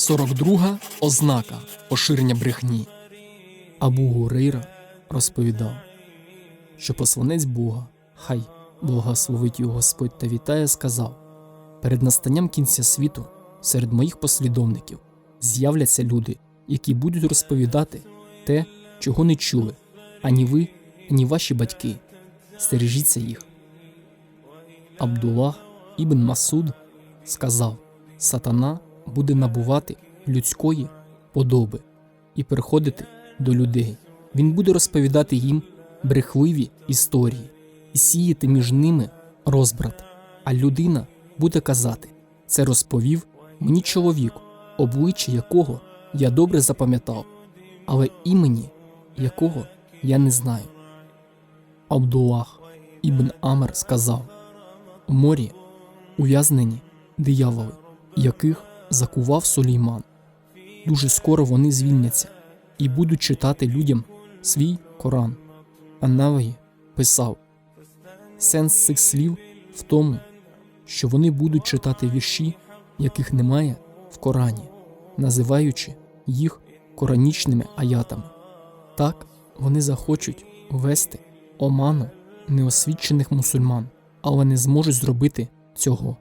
42 ознака поширення брехні. Абу Гурейра розповідав, що посланець Бога, хай благословить його Господь та вітає, сказав: перед настанням кінця світу серед моїх послідовників з'являться люди, які будуть розповідати те, чого не чули, ані ви, ані ваші батьки. Стережіться їх. Абдуллах ібн Масуд сказав: Сатана буде набувати людської подоби і приходити до людей. Він буде розповідати їм брехливі історії і сіяти між ними розбрат. А людина буде казати: це розповів мені чоловік, обличчя якого я добре запам'ятав, але імені якого я не знаю. Абдуллах ібн Амр сказав: у морі ув'язнені дияволи, яких закував Сулейман. Дуже скоро вони звільняться і будуть читати людям свій Коран. А Навої писав: Сенс цих слів в тому, що вони будуть читати вірші, яких немає в Корані, називаючи їх коранічними аятами. Так вони захочуть ввести оману неосвічених мусульман, але не зможуть зробити цього.